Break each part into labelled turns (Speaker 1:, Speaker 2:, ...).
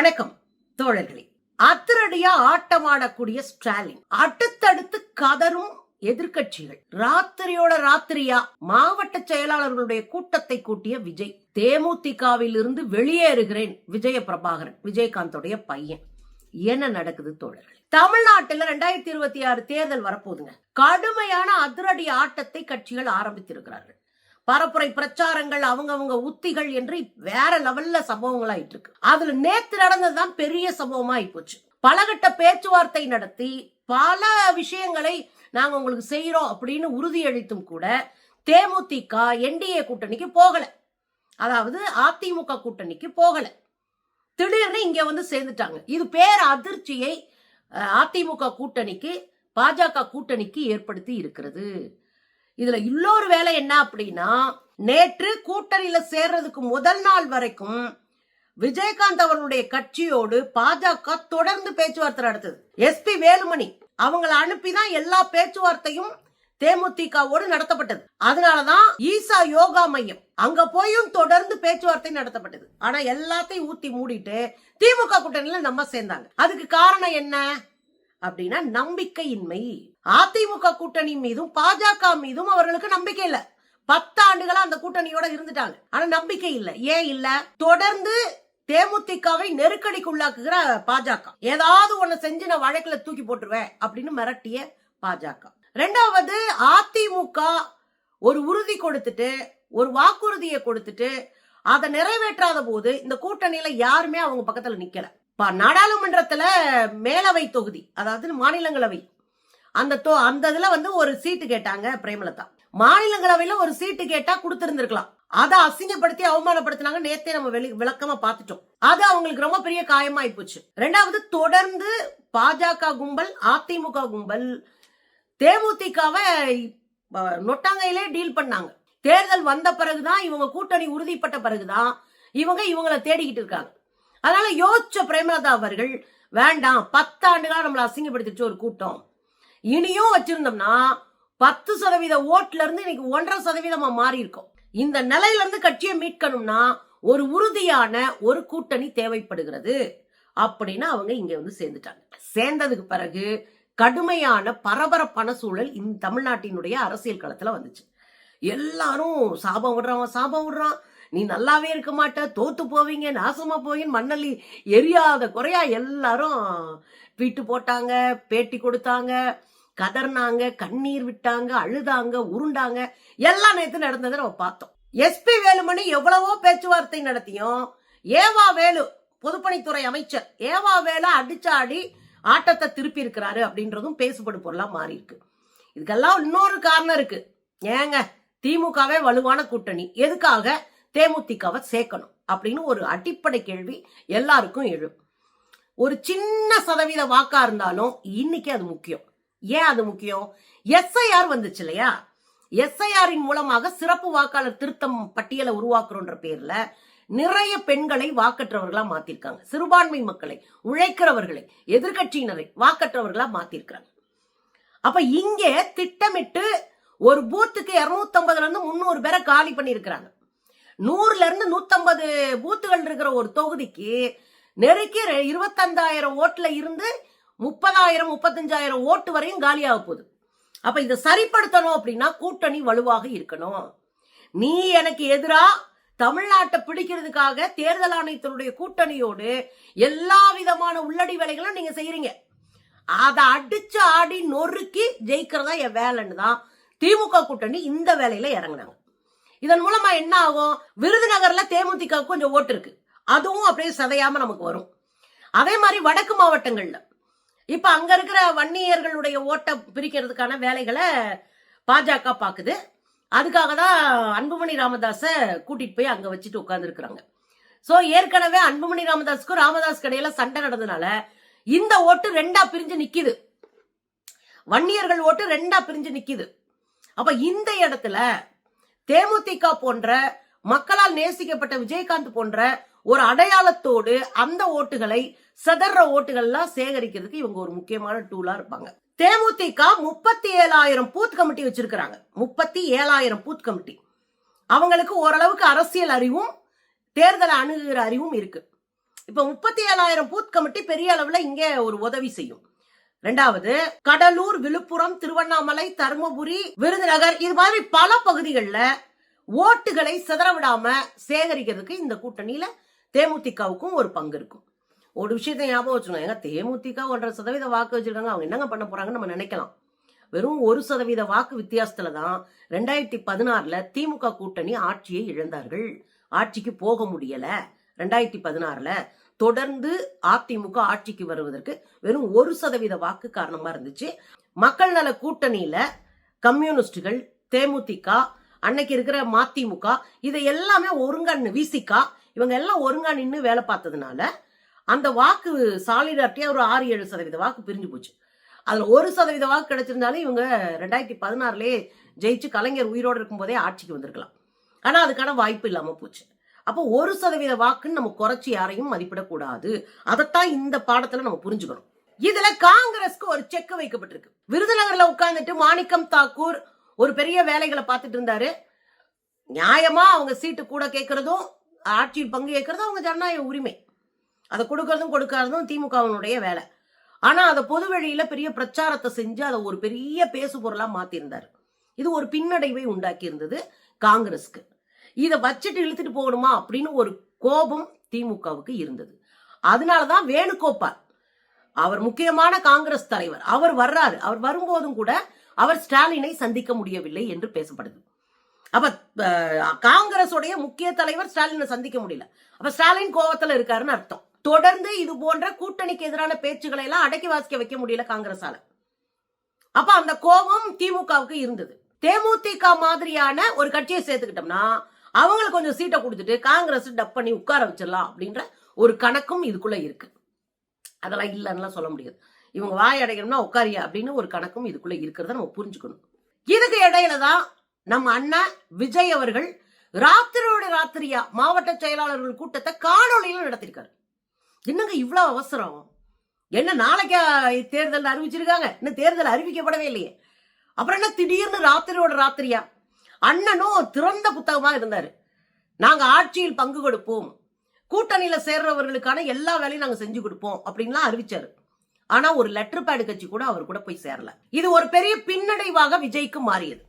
Speaker 1: வணக்கம் தோழர்களே. அதிரடியா ஆட்டமாடக்கூடிய ஸ்டாலின். அடுத்தடுத்து கதரும் எதிர்கட்சிகள் ராத்திரியோட ராத்திரியா மாவட்ட செயலாளர்களுடைய கூட்டத்தை கூட்டிய விஜய். தேமுதிகவில் இருந்து வெளியேறுகிறேன் விஜய பிரபாகரன் விஜயகாந்தோடைய பையன். என்ன நடக்குது தோழர்கள்? தமிழ்நாட்டில் ரெண்டாயிரத்தி இருபத்தி ஆறு தேர்தல் வரப்போகுதுங்க. கடுமையான அதிரடி ஆட்டத்தை கட்சிகள் ஆரம்பித்திருக்கிறார்கள். பரப்புரை பிரச்சாரங்கள் அவங்கவுங்க உத்திகள் என்று வேற லெவல்ல சம்பவங்கள் ஆயிட்டு இருக்கு அதுல நேத்து நடந்ததுதான் பெரிய சம்பவமா ஆயிப்போச்சு பலகட்ட பேச்சுவார்த்தை நடத்தி பல விஷயங்களை நாங்க உங்களுக்கு செய்யறோம் அப்படின்னு உறுதியளித்தும் கூட தேமுதிக என்டிஏ கூட்டணிக்கு போகல. அதாவது அதிமுக கூட்டணிக்கு போகல. திடீர்னு இங்க வந்து சேர்ந்துட்டாங்க. இது பேர் அதிர்ச்சியை அதிமுக கூட்டணிக்கு பாஜக கூட்டணிக்கு ஏற்படுத்தி இருக்கிறது. இதுல இன்னொரு வேலை என்ன அப்படின்னா நேற்று கூட்டணியில சேர்றதுக்கு முதல் நாள் வரைக்கும் விஜயகாந்த் அவர்களுடைய கட்சியோடு பாஜக தொடர்ந்து பேச்சுவார்த்தை நடத்தது. எஸ்பி வேலுமணி அவங்களை அனுப்பிதான் எல்லா பேச்சுவார்த்தையும் தேமுதிகவோடு நடத்தப்பட்டது. அதனாலதான் ஈசா யோகா மையம் அங்க போயும் தொடர்ந்து பேச்சுவார்த்தை நடத்தப்பட்டது. ஆனா எல்லாத்தையும் ஊத்தி மூடிட்டு திமுக கூட்டணியில நம்ம சேர்ந்தாங்க. அதுக்கு காரணம் என்ன? அப்படின்னா நம்பிக்கையின்மை. அதிமுக கூட்டணி மீதும் பாஜக மீதும் அவர்களுக்கு நம்பிக்கை இல்ல. பத்து ஆண்டுகளா அந்த கூட்டணியோட இருந்துட்டாங்க. ஆனா நம்பிக்கை இல்ல. ஏன் இல்ல? தொடர்ந்து தேமுதிகவை நெருக்கடிக்கு உள்ளாக்குகிற பாஜக. ஏதாவது ஒண்ணு செஞ்சு நான் வழக்குல தூக்கி போட்டுருவேன் அப்படின்னு மிரட்டிய பாஜக. ரெண்டாவது அதிமுக ஒரு உறுதி கொடுத்துட்டு ஒரு வாக்குறுதியை கொடுத்துட்டு அதை நிறைவேற்றாத போது இந்த கூட்டணியில யாருமே அவங்க பக்கத்துல நிக்கல. நாடாளுமன்றத்தில் மேலவை தொகுதி அதாவது மாநிலங்களவை. அந்த தொ அந்த இதில் வந்து ஒரு சீட்டு கேட்டாங்க பிரேமலதா. மாநிலங்களவையில் ஒரு சீட்டு கேட்டால் கொடுத்துருந்துருக்கலாம். அதை அசிங்கப்படுத்தி அவமானப்படுத்தினாங்க. நேத்தே நம்ம வெளி விளக்கமா பார்த்துட்டோம் அது அவங்களுக்கு ரொம்ப பெரிய காயமாயி போச்சு. ரெண்டாவது தொடர்ந்து பாஜக கும்பல் அதிமுக கும்பல் தேமுதிகவை நொட்டாங்கையிலே டீல் பண்ணாங்க. தேர்தல் வந்த பிறகுதான் இவங்க கூட்டணி உறுதிப்பட்ட பிறகுதான் இவங்க இவங்களை தேடிக்கிட்டு இருக்காங்க. அதனால யோசிச்ச பிரேமலதா அவர்கள் வேண்டாம் பத்தாண்டுகளா நம்மளை அசிங்கப்படுத்திச்சு ஒரு கூட்டம். இனியும் வச்சிருந்தோம்னா பத்து சதவீத ஓட்டுல இருந்து இன்னைக்கு ஒன்றரை சதவீதமா மாறி இருக்கும் இந்த நிலையில இருந்து கட்சியை மீட்கணும்னா ஒரு உறுதியான ஒரு கூட்டணி தேவைப்படுகிறது. அப்படின்னு அவங்க இங்க வந்து சேர்ந்துட்டாங்க. சேர்ந்ததுக்கு பிறகு கடுமையான பரபரப்பான சூழல் இந்த தமிழ்நாட்டினுடைய அரசியல் களத்துல வந்துச்சு. எல்லாரும் சாபம் விடுறான் சாபம் விடுறான். நீ நல்லாவே இருக்க மாட்ட தோத்து போவீங்க நாசமா போவீங்க மண்ணள்ளி எரியாத குறையா எல்லாரும் ட்வீட்டு போட்டாங்க பேட்டி கொடுத்தாங்க கதர்னாங்க கண்ணீர் விட்டாங்க அழுதாங்க உருண்டாங்க. எல்லாம் நேற்று நடந்ததை நம்ம பார்த்தோம். எஸ்பி வேலுமணி எவ்வளவோ பேச்சுவார்த்தை நடத்தியும் ஏவா வேலு பொதுப்பணித்துறை அமைச்சர் ஏவா வேலு அடிச்சாடி ஆட்டத்தை திருப்பி இருக்கிறாரு அப்படின்றதும் பேசுபடு பொருளா மாறி இருக்கு இதுக்கெல்லாம் இன்னொரு காரணம் இருக்கு. ஏங்க திமுகவே வலுவான கூட்டணி. எதுக்காக? தேமுதிகவை சேர்க்கணும் அப்படின்னு ஒரு அடிப்படை கேள்வி எல்லாருக்கும் எழும். ஒரு சின்ன சதவீத வாக்கா இருந்தாலும் இன்னைக்கு அது முக்கியம். ஏன் அது முக்கியம்? எஸ்ஐஆர் வந்துச்சு இல்லையா? எஸ்ஐஆரின் மூலமாக சிறப்பு வாக்காளர் திருத்தம் பட்டியலை உருவாக்குறோன்ற பேர்ல நிறைய பெண்களை வாக்கற்றவர்களா மாத்திருக்காங்க. சிறுபான்மை மக்களை உழைக்கிறவர்களை எதிர்க்கட்சியினரை வாக்கற்றவர்களா மாத்திருக்கிறாங்க. அப்ப இங்கே திட்டமிட்டு ஒரு பூத்துக்கு 250 இருந்து முந்நூறு பேரை காலி பண்ணியிருக்கிறாங்க. நூறுல இருந்து நூத்தம்பது பூத்துகள் இருக்கிற ஒரு தொகுதிக்கு நெருக்கி இருபத்தஞ்சாயிரம் ஓட்டுல இருந்து முப்பதாயிரம் முப்பத்தஞ்சாயிரம் ஓட்டு வரையும் காலியாக போகுது. அப்ப இதை சரிப்படுத்தணும் அப்படின்னா கூட்டணி வலுவாக இருக்கணும். நீ எனக்கு எதிரா தமிழ்நாட்டை பிடிக்கிறதுக்காக தேர்தல் ஆணையத்தினுடைய கூட்டணியோடு எல்லா விதமான உள்ளடி வேலைகளும் நீங்க செய்யறீங்க. அதை அடிச்சு ஆடி நொறுக்கி ஜெயிக்கிறதா என் வேலைன்னு தான் திமுக கூட்டணி இந்த வேலையில இறங்குனாங்க. இதன் மூலமா என்ன ஆகும்? விருதுநகர்ல தேமுதிக கொஞ்சம் ஓட்டு இருக்கு. அதுவும் அப்படியே சதையாம நமக்கு வரும். அதே மாதிரி வடக்கு மாவட்டங்கள்ல. இப்ப அங்க இருக்கிற வன்னியர்களுடைய ஓட்டை பிரிக்கிறதுக்கான வேலைகளை பாஜக பாக்குது. அதுக்காக தான் அன்புமணி ராமதாஸ கூட்டிட்டு போய் அங்க வச்சுட்டு உட்காந்துருக்குறாங்க சோ ஏற்கனவே அன்புமணி ராமதாஸுக்கும் ராமதாஸ் கடையில சண்டை நடந்ததுனால இந்த ஓட்டு ரெண்டா பிரிஞ்சு நிக்குது. வன்னியர்கள் ஓட்டு ரெண்டா பிரிஞ்சு நிக்குது. அப்ப இந்த இடத்துல தேமுதிக போன்ற மக்களால் நேசிக்கப்பட்ட விஜயகாந்த் போன்ற ஒரு அடையாளத்தோடு அந்த ஓட்டுகளை செதற ஓட்டுகள்லாம் சேகரிக்கிறதுக்கு இவங்க ஒரு முக்கியமான டூலா இருப்பாங்க. தேமுதிக முப்பத்தி ஏழாயிரம் பூத் கமிட்டி வச்சிருக்கிறாங்க. முப்பத்தி ஏழாயிரம் பூத் கமிட்டி. அவங்களுக்கு ஓரளவுக்கு அரசியல் அறிவும் தேர்தலை அணுகுகிற அறிவும் இருக்கு. இப்ப முப்பத்தி ஏழாயிரம் பூத் கமிட்டி பெரிய அளவுல இங்கே ஒரு உதவி செய்யும். ரெண்டாவது கடலூர் விழுப்புரம் திருவண்ணாமலை தருமபுரி விருதுநகர் இது மாதிரி பல பகுதிகளில் ஓட்டுகளை சிதறவிடாம சேகரிக்கிறதுக்கு இந்த கூட்டணியில தேமுதிகவுக்கும் ஒரு பங்கு இருக்கும். ஒரு விஷயத்தை ஞாபகம் வச்சுக்கணும். ஏங்க தேமுதிக ஒன்றரை சதவீத வாக்கு வச்சிருக்காங்க. அவங்க என்னங்க பண்ண போறாங்கன்னு நம்ம நினைக்கலாம். வெறும் ஒரு சதவீத வாக்கு வித்தியாசத்துல தான் ரெண்டாயிரத்தி பதினாறுல திமுக கூட்டணி ஆட்சியை இழந்தார்கள். ஆட்சிக்கு போக முடியல. ரெண்டாயிரத்தி பதினாறுல தொடர்ந்து அதிமுக ஆட்சிக்கு வருவதற்கு வெறும் ஒரு சதவீத வாக்கு காரணமா இருந்துச்சு. மக்கள் நல கூட்டணியில கம்யூனிஸ்டுகள் தேமுதிக அன்னைக்கு இருக்கிற மதிமுக இதை எல்லாமே ஒருங்கண்ணு விசிகா இவங்க எல்லாம் ஒருங்கா நின்று வேலை பார்த்ததுனால அந்த வாக்கு சாலிடாரிட்டியா ஒரு ஆறு ஏழு சதவீத வாக்கு பிரிஞ்சு போச்சு. அதுல ஒரு சதவீத வாக்கு கிடைச்சிருந்தாலும் இவங்க ரெண்டாயிரத்தி பதினாறுலயே ஜெயிச்சு கலைஞர் உயிரோடு இருக்கும்போதே ஆட்சிக்கு வந்திருக்கலாம். ஆனா அதுக்கான வாய்ப்பு இல்லாம போச்சு. அப்போ ஒரு சதவீத வாக்குன்னு நம்ம குறைச்சி யாரையும் மதிப்பிடக்கூடாது. அதைத்தான் இந்த பாடத்துல நம்ம புரிஞ்சுக்கணும். இதுல காங்கிரஸ்க்கு ஒரு செக் வைக்கப்பட்டிருக்கு. விருதுநகர்ல உட்கார்ந்துட்டு மாணிக்கம் தாக்கூர் ஒரு பெரிய வேலைகளை பார்த்துட்டு இருந்தாரு. நியாயமா அவங்க சீட்டு கூட கேட்கறதும் ஆட்சியில் பங்கு கேட்கறதும் அவங்க ஜனநாயக உரிமை. அதை கொடுக்கறதும் கொடுக்காததும் திமுகவினுடைய வேலை. ஆனா அதை பொது வழியில பெரிய பிரச்சாரத்தை செஞ்சு அதை ஒரு பெரிய பேசு பொருளா மாத்திருந்தாரு இது ஒரு பின்னடைவை உண்டாக்கி இருந்தது காங்கிரஸ்க்கு. இதை வச்சுட்டு இழுத்துட்டு போகணுமா அப்படின்னு ஒரு கோபம் திமுகவுக்கு இருந்தது. அதனாலதான் வேணுகோபால் அவர் முக்கியமான காங்கிரஸ் தலைவர் அவர் வர்றாரு. அவர் வரும்போதும் கூட அவர் ஸ்டாலினை சந்திக்க முடியவில்லை என்று பேசப்படுது. அப்ப காங்கிரஸுடைய முக்கிய தலைவர் ஸ்டாலினை சந்திக்க முடியல. அப்ப ஸ்டாலின் கோபத்துல இருக்காருன்னு அர்த்தம். தொடர்ந்து இது போன்ற கூட்டணிக்கு எதிரான பேச்சுக்களை எல்லாம் அடக்கி வாசிக்க வைக்க முடியல காங்கிரஸால அப்ப அந்த கோபம் திமுகவுக்கு இருந்தது. தேமுதிக மாதிரியான ஒரு கட்சியை சேர்த்துக்கிட்டோம்னா அவங்களுக்கு கொஞ்சம் சீட்டை கொடுத்துட்டு காங்கிரஸ் டப் பண்ணி உட்கார வச்சிடலாம் அப்படின்ற ஒரு கணக்கும் இதுக்குள்ள இருக்கு. அதெல்லாம் இல்லைன்னுலாம் சொல்ல முடியாது. இவங்க வாய் அடைக்கணும்னா உட்காரியா அப்படின்னு ஒரு கணக்கும் இதுக்குள்ள இருக்கிறத நம்ம புரிஞ்சுக்கணும். இதுக்கு இடையில தான் நம்ம அண்ணன் விஜய் அவர்கள் ராத்திரியோட ராத்திரியா மாவட்ட செயலாளர்கள் கூட்டத்தை காணொளியில நடத்திருக்காரு என்னங்க இவ்வளவு அவசரம்? என்ன நாளைக்கா தேர்தல் அறிவிச்சிருக்காங்க? இன்னும் தேர்தல் அறிவிக்கப்படவே இல்லையே. அப்புறம் என்ன திடீர்னு ராத்திரியோட ராத்திரியா அண்ணனும் திறந்த புத்தகமாக இருந்தார். நாங்கள் ஆட்சியில் பங்கு கொடுப்போம். கூட்டணியில் சேர்றவர்களுக்கான எல்லா வேலையும் நாங்கள் செஞ்சு கொடுப்போம் அப்படின்லாம் அறிவிச்சார். ஆனால் ஒரு லெட்டர் பேடு கட்சி கூட அவர் கூட போய் சேரல. இது ஒரு பெரிய பின்னடைவாக விஜய்க்கு மாறியது.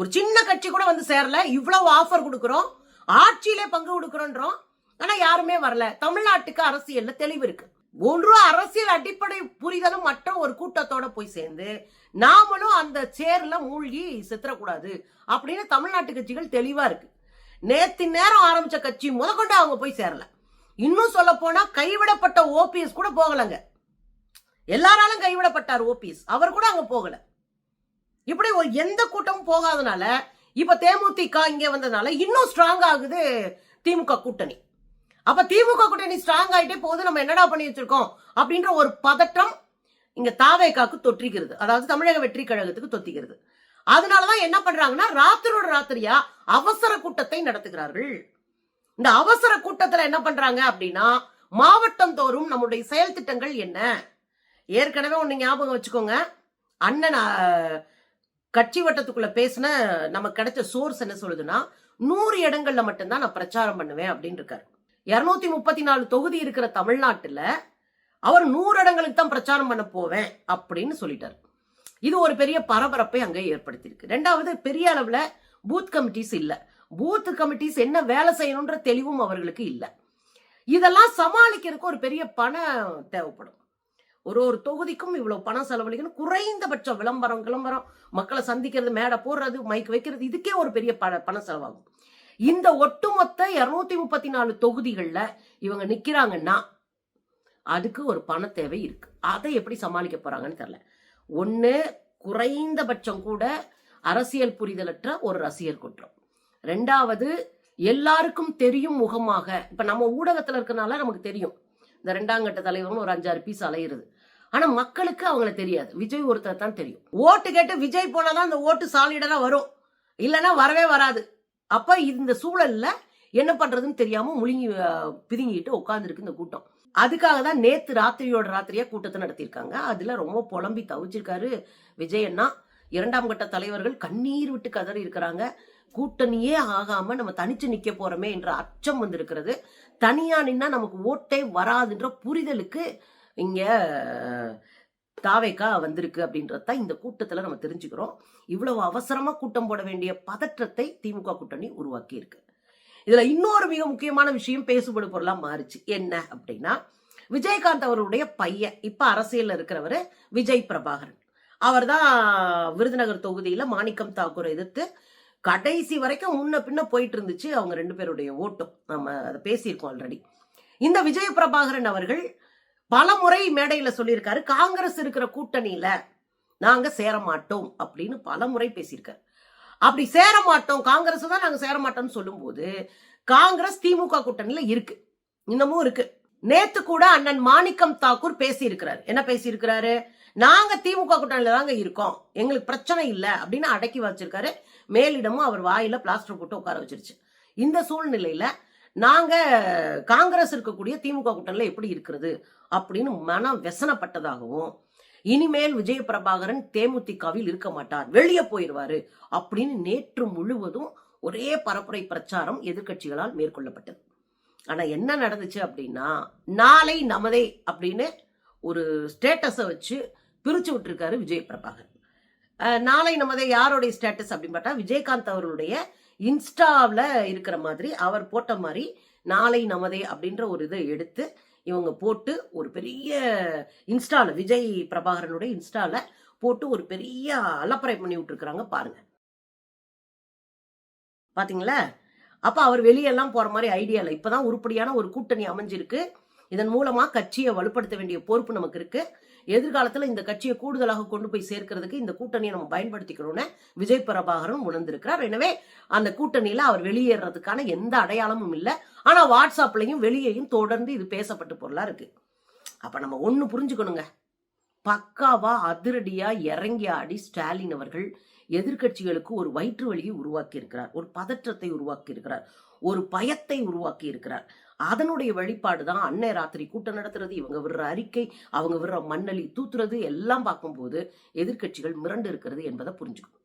Speaker 1: ஒரு சின்ன கட்சி கூட வந்து சேரல. இவ்வளவு ஆஃபர் கொடுக்குறோம். ஆட்சியிலே பங்கு கொடுக்குறோன்றோம். ஆனால் யாருமே வரல. தமிழ்நாட்டுக்கு அரசியலில் தெளிவு இருக்குது ஒன்று அரசியல் அடிப்படை புரிதலும் மற்ற ஒரு கூட்டத்தோட போய் சேர்ந்து நாமளும் அந்த சேர்ல மூழ்கி செத்துறக்கூடாது அப்படின்னு தமிழ்நாட்டு கட்சிகள் தெளிவா இருக்கு. நேத்து நேரம் ஆரம்பிச்ச கட்சி முதற்கொண்டு அவங்க போய் சேரல. இன்னும் சொல்ல போனா கைவிடப்பட்ட ஓபிஎஸ் கூட போகலங்க. எல்லாராலும் கைவிடப்பட்டார் ஓபிஎஸ். அவர் கூட அங்க போகல. இப்படி ஒரு எந்த கூட்டமும் போகாதனால இப்ப தேமுதிக இங்க வந்ததுனால இன்னும் ஸ்ட்ராங் ஆகுது திமுக கூட்டணி. அப்ப திமுக கூட்டணி ஸ்ட்ராங் ஆயிட்டே போகுது நம்ம என்னடா பண்ணி வச்சிருக்கோம்? அப்படின்ற ஒரு பதட்டம் இங்க தாவேக்காக்கு தொற்றிக்கிறது. அதாவது தமிழக வெற்றி கழகத்துக்கு தொத்திக்கிறது. அதனாலதான் என்ன பண்றாங்கன்னா ராத்திரோட ராத்திரியா அவசர கூட்டத்தை நடத்துகிறார்கள். இந்த அவசர கூட்டத்துல என்ன பண்றாங்க அப்படின்னா மாவட்டம் தோறும் நம்முடைய செயல் திட்டங்கள் என்ன? ஏற்கனவே ஒண்ணு ஞாபகம் வச்சுக்கோங்க. அண்ணன் கட்சி வட்டத்துக்குள்ள பேசின நமக்கு கிடைச்ச சோர்ஸ் என்ன சொல்லுதுன்னா நூறு இடங்கள்ல மட்டும்தான் நான் பிரச்சாரம் பண்ணுவேன் அப்படின்னு இருக்காரு இரநூத்தி முப்பத்தி நாலு தொகுதி இருக்கிற தமிழ்நாட்டுல அவர் நூறு இடங்களுக்கு தான் பிரச்சாரம் பண்ண போவேன் அப்படின்னு சொல்லிட்டாரு. இது ஒரு பெரிய பரபரப்பை அங்கே ஏற்படுத்தியிருக்கு. ரெண்டாவது பெரிய அளவில் பூத் கமிட்டிஸ் இல்லை. பூத் கமிட்டிஸ் என்ன வேலை செய்யணுன்ற தெளிவும் அவர்களுக்கு இல்லை. இதெல்லாம் சமாளிக்கிறதுக்கு ஒரு பெரிய பணம் தேவைப்படும். ஒரு ஒரு தொகுதிக்கும் இவ்வளவு பணம் செலவழிக்கணும். குறைந்தபட்சம் விளம்பரம் கிளம்பரம் மக்களை சந்திக்கிறது மேடை போடுறது மைக் வைக்கிறது இதுக்கே ஒரு பெரிய பண பணம் செலவாகும். இந்த ஒட்டுமொத்த இருநூத்தி முப்பத்தி நாலு தொகுதிகளில் இவங்க நிற்கிறாங்கன்னா அதுக்கு ஒரு பண தேவை இருக்கு. அதை எப்படி சமாளிக்க போறாங்கன்னு தெரியல. ஒன்று குறைந்தபட்சம் கூட அரசியல் புரிதலற்ற ஒரு ரசிகர் குற்றம். ரெண்டாவது எல்லாருக்கும் தெரியும் முகமாக இப்போ நம்ம ஊடகத்தில் இருக்கனால நமக்கு தெரியும். இந்த ரெண்டாம் கட்ட தலைவர்னு ஒரு அஞ்சாறு பீஸ் அலையிறது. ஆனால் மக்களுக்கு அவங்கள தெரியாது. விஜய் ஒருத்தர் தான் தெரியும். ஓட்டு கேட்டு விஜய் போனாதான் அந்த ஓட்டு சாலிடராக வரும். இல்லைன்னா வரவே வராது. அப்ப இந்த சூழல்ல என்ன பண்றதுன்னு தெரியாம முழுங்கி பிதுங்கிட்டு உட்காந்துருக்கு இந்த கூட்டம். அதுக்காக தான் நேத்து ராத்திரியோட ராத்திரியா கூட்டத்தை நடத்தியிருக்காங்க. அதுல ரொம்ப புலம்பி தவிச்சிருக்காரு விஜயண்ணா இரண்டாம் கட்ட தலைவர்கள் கண்ணீர் விட்டு கதறி இருக்கிறாங்க. கூட்டணியே ஆகாம நம்ம தனிச்சு நிக்க போறோமே என்ற அச்சம் வந்திருக்கிறது. தனியா நின்னா நமக்கு ஓட்டே வராதுன்ற புரிதலுக்கு இங்க தாவேக்கா வந்திருக்கு அப்படின்றது தான் இந்த கூட்டத்துல நம்ம தெரிஞ்சுக்கிறோம். இவ்வளவு அவசரமா கூட்டம் போட வேண்டிய பதற்றத்தை திமுக கூட்டணி உருவாக்கி இருக்கு இதுல இன்னொரு மிக முக்கியமான விஷயம் பேசுபடு பொருளா மாறுச்சு. என்ன அப்படின்னா விஜயகாந்த் அவருடைய பையன் இப்போ அரசியல்ல இருக்கிறவர் விஜய் பிரபாகரன். அவர் தான் விருதுநகர் தொகுதியில மாணிக்கம் தாக்கூரை எதிர்த்து கடைசி வரைக்கும் முன்ன பின்ன போயிட்டு இருந்துச்சு அவங்க ரெண்டு பேருடைய ஓட்டும். நம்ம அதை பேசியிருக்கோம் ஆல்ரெடி இந்த விஜய பிரபாகரன் அவர்கள் பல முறை மேடையில சொல்லியிருக்காரு காங்கிரஸ் இருக்கிற கூட்டணியில நாங்க சேர மாட்டோம் அப்படின்னு பல முறை பேசியிருக்காரு. அப்படி சேர மாட்டோம் காங்கிரஸ் தான் நாங்க சேர மாட்டோம்னு சொல்லும்போது காங்கிரஸ் திமுக கூட்டணியில இருக்கு. இன்னமும் இருக்கு. நேத்து கூட அண்ணன் மாணிக்கம் தாக்கூர் பேசியிருக்கிறார். என்ன பேசியிருக்கிறாரு? நாங்க திமுக கூட்டணியில தாங்க இருக்கோம். எங்களுக்கு பிரச்சனை இல்லை அப்படின்னு அடக்கி வச்சிருக்காரு. மேலிடமும் அவர் வாயில பிளாஸ்டர் போட்டு உட்கார வச்சிருச்சு. இந்த சூழ்நிலையில நாங்கள் காங்கிரஸ் இருக்கக்கூடிய திமுக கூட்டணியில் எப்படி இருக்கிறது அப்படின்னு மனம் வெசனப்பட்டதாகவும் இனிமேல் விஜய பிரபாகரன் தேமுதிகவில் இருக்க மாட்டார் வெளியே போயிடுவாரு அப்படின்னு நேற்று முழுவதும் ஒரே பரப்புரை பிரச்சாரம் எதிர்க்கட்சிகளால் மேற்கொள்ளப்பட்டது. ஆனா என்ன நடந்துச்சு அப்படின்னா நாளை நமதே அப்படின்னு ஒரு ஸ்டேட்டஸை வச்சு பிரிச்சு விட்டுருக்காரு விஜய் பிரபாகரன் நாளை நமதே யாருடைய ஸ்டேட்டஸ் அப்படின்னு பார்த்தா விஜயகாந்த் அவர்களுடைய இன்ஸ்டாவில் இருக்கிற மாதிரி அவர் போட்ட மாதிரி நாளை நமதே அப்படின்ற ஒரு இதை எடுத்து இவங்க போட்டு ஒரு பெரிய இன்ஸ்டாவில் விஜய் பிரபாகரனுடைய இன்ஸ்டாவில் போட்டு ஒரு பெரிய அலப்பறை பண்ணி விட்டுருக்குறாங்க பாருங்க. பார்த்தீங்களா அப்போ அவர் வெளியெல்லாம் போகிற மாதிரி ஐடியா இல்லை. இப்பதான் உருப்படியான ஒரு கூட்டணி அமைஞ்சிருக்கு. இதன் மூலமா கட்சியை வலுப்படுத்த வேண்டிய பொறுப்பு நமக்கு இருக்கு. எதிர்காலத்துல இந்த கட்சியை கூடுதலாக கொண்டு போய் சேர்க்கிறதுக்கு இந்த கூட்டணியை நம்ம பயன்படுத்திக்கிறோம்னு விஜய் பிரபாகரன் உணர்ந்திருக்கிறார். எனவே அந்த கூட்டணியில அவர் வெளியேறதுக்கான எந்த அடையாளமும் இல்லை. ஆனா வாட்ஸ்அப்லையும் வெளியேயும் தொடர்ந்து இது பேசப்பட்டு பொருளா இருக்கு. அப்ப நம்ம ஒண்ணு புரிஞ்சுக்கணுங்க. பக்காவா அதிரடியா இறங்கி ஆடி ஸ்டாலின் அவர்கள் எதிர்க்கட்சிகளுக்கு ஒரு வயிற்று வலியை உருவாக்கி இருக்கிறார் ஒரு பதற்றத்தை உருவாக்கி இருக்கிறார் ஒரு பயத்தை உருவாக்கி இருக்கிறார் அதனுடைய வழிபாடு தான் அன்னை ராத்திரி கூட்டம் நடத்துறது. இவங்க விடுற அறிக்கை அவங்க விடுற மண்ணலி தூத்துறது எல்லாம் பார்க்கும்போது எதிர்க்கட்சிகள் மிரண்டு இருக்கிறது என்பதை புரிஞ்சுக்கணும்.